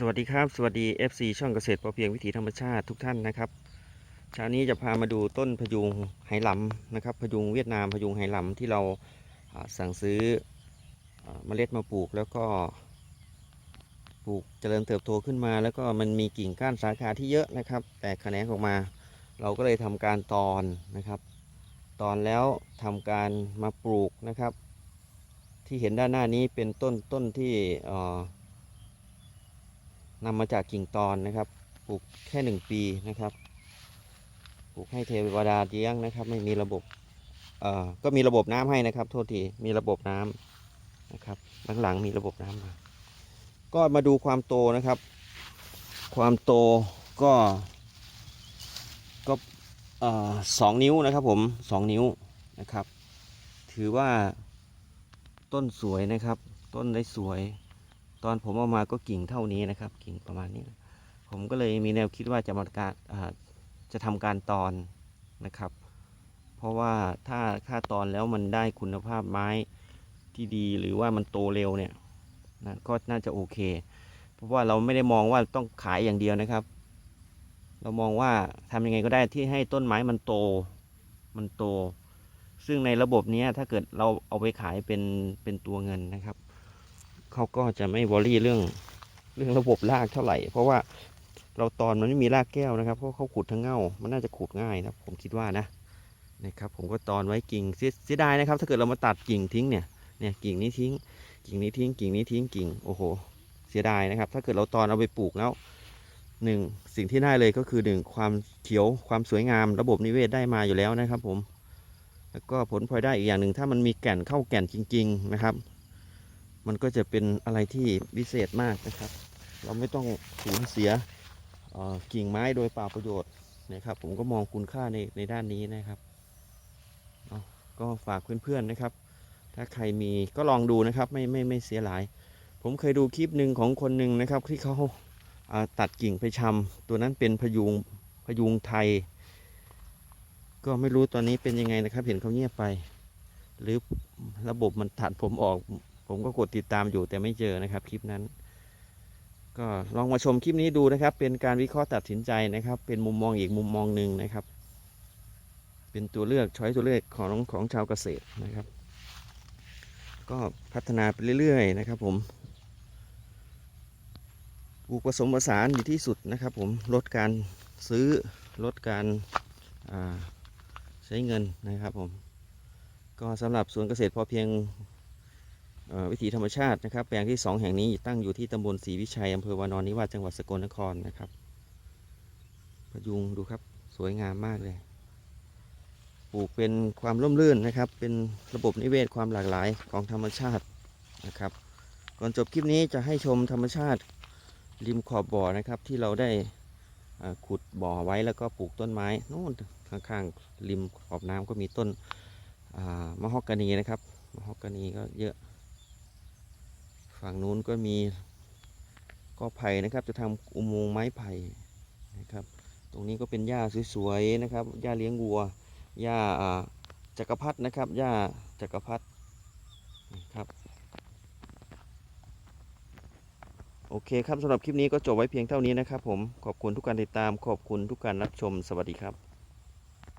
สวัสดีครับสวัสดี FC ช่องเกษตรพอเพียงวิถีธรรมชาติทุกท่านนะครับเช้านี้จะพามาดูต้นพยุงไหหลำนะครับพยุงเวียดนามพยุงไหหลำที่เราสั่งซื้ออเมล็ดมาปลูกแล้วก็ปลูกเจริญเติบโตขึ้นมา แล้วก็มันมีกิ่งก้านสาขาที่เยอะนะครับ แตกแขนงออกมา เราก็เลยทำการตอนนะครับ ตอนแล้วทำการมาปลูกนะครับ ที่เห็นด้านหน้านี้เป็นต้นต้นที่อ่อ นำมาจากกิ่งตอนนะครับ ปลูกแค่หนึ่งปีนะครับ ปลูกให้เทวดาเลี้ยงนะครับ ไม่มีระบบ เอ่อ ก็มีระบบน้ำให้นะครับ โทษที มีระบบน้ำนะครับ หลังๆมีระบบน้ำมา ก็มาดูความโตนะครับ ความโตก็ ก็เอ่อสองนิ้วนะครับผมสองนิ้วนะครับ ถือว่าต้นสวยนะครับ ต้นได้สวย ตอนผมเอามาก็กิ่งเท่านี้นะครับ กิ่งประมาณนี้นะผมก็เลยมีแนวคิดว่าจะมาการจะทำการตอนนะครับ เพราะว่าถ้าถ้าตอนแล้วมันได้คุณภาพไม้ที่ดีหรือว่ามันโตเร็วเนี่ยนะก็น่าจะโอเค เพราะว่าเราไม่ได้มองว่าต้องขายอย่างเดียวนะครับ เรามองว่าทำยังไงก็ได้ที่ให้ต้นไม้มันโตมันโต ซึ่งในระบบนี้ถ้าเกิดเราเอาไปขายเป็นเป็นตัวเงินนะครับ เขาก็จะไม่วอรี่เรื่องเรื่องระบบรากเท่าไหร่ เพราะว่าเราตอนมันไม่มีรากแก้วนะครับเพราะเขาขุดทั้งเง่ามันน่าจะขุดง่ายนะผมคิดว่านะนะครับผมก็ตอนไว้กิ่งเสียเสียดายนะครับ ถ้าเกิดเรามาตัดกิ่งทิ้งเนี่ยเนี่ยกิ่งนี้ทิ้ง กิ่งนี้ทิ้ง กิ่งนี้ทิ้งกิ่งโอ้โห เสียดายนะครับ ถ้าเกิดเราตอนเอาไปปลูกแล้วหนึ่งสิ่งที่ได้เลยก็คือหนึ่งความเขียวความสวยงามระบบนิเวศได้มาอยู่แล้วนะครับผม แล้วก็ผลพลอยได้อีกอย่างหนึ่งถ้ามันมีแก่นเข้าแก่นจริง ๆ นะครับ มันก็จะเป็นอะไรที่วิเศษมากนะครับ เราไม่ต้องสูญเสียกิ่งไม้โดยเปล่าประโยชน์นะครับ ผมก็มองคุณค่าในในด้านนี้นะครับก็ฝากเพื่อนๆนะครับ ถ้าใครมีก็ลองดูนะครับไม่ไม่ไม่เสียหลาย ผมเคยดูคลิปหนึ่งของคนหนึ่งนะครับที่เขาอ่าตัดกิ่งไปชำตัวนั้นเป็นพยุงพยุงไทย ก็ไม่รู้ตอนนี้เป็นยังไงนะครับ เห็นเขาเงียบไป หรือระบบมันตัดผมออก ผมก็กดติดตามอยู่แต่ไม่เจอนะครับคลิปนั้น ก็ลองมาชมคลิปนี้ดูนะครับ เป็นการวิเคราะห์ตัดสินใจนะครับ เป็นมุมมองอีกมุมมองหนึ่งนะครับ เป็นตัวเลือกช้อยตัวเลือกของของชาวเกษตรนะครับ ก็พัฒนาไปเรื่อยๆนะครับ ผมปลูกผสมผสานดีที่สุดนะครับ ผมลดการซื้อลดการใช้เงินนะครับผมก็สำหรับสวนเกษตรพอเพียง วิถีธรรมชาตินะครับ แปลงที่ 2 แห่งนี้ตั้งอยู่ที่ตำบลศรีวิชัยอำเภอวานอนนิวาสจังหวัดสกลนครนะครับพยุงดูครับสวยงามมากเลย ปลูกเป็นความร่มรื่นนะครับ เป็นระบบนิเวศความหลากหลายของธรรมชาตินะครับ ก่อนจบคลิปนี้จะให้ชมธรรมชาติริมขอบบ่อนะครับ ที่เราได้ขุดบ่อไว้แล้วก็ปลูกต้นไม้นู่นข้างๆริมขอบน้ำก็มีต้นมะฮอกกานีนะครับมะฮอกกานีก็เยอะ ฝั่งนู้นก็มีก็ไผ่นะครับ จะทำอุโมงค์ไม้ไผ่นะครับ ตรงนี้ก็เป็นหญ้าสวยๆนะครับหญ้าเลี้ยงวัวหญ้าอ่าจักรพรรดินะครับหญ้าจักรพรรดินะครับโอเคครับสำหรับคลิปนี้ก็จบไว้เพียงเท่านี้นะครับผมขอบคุณทุกการติดตามขอบคุณทุกการรับชมสวัสดีครับ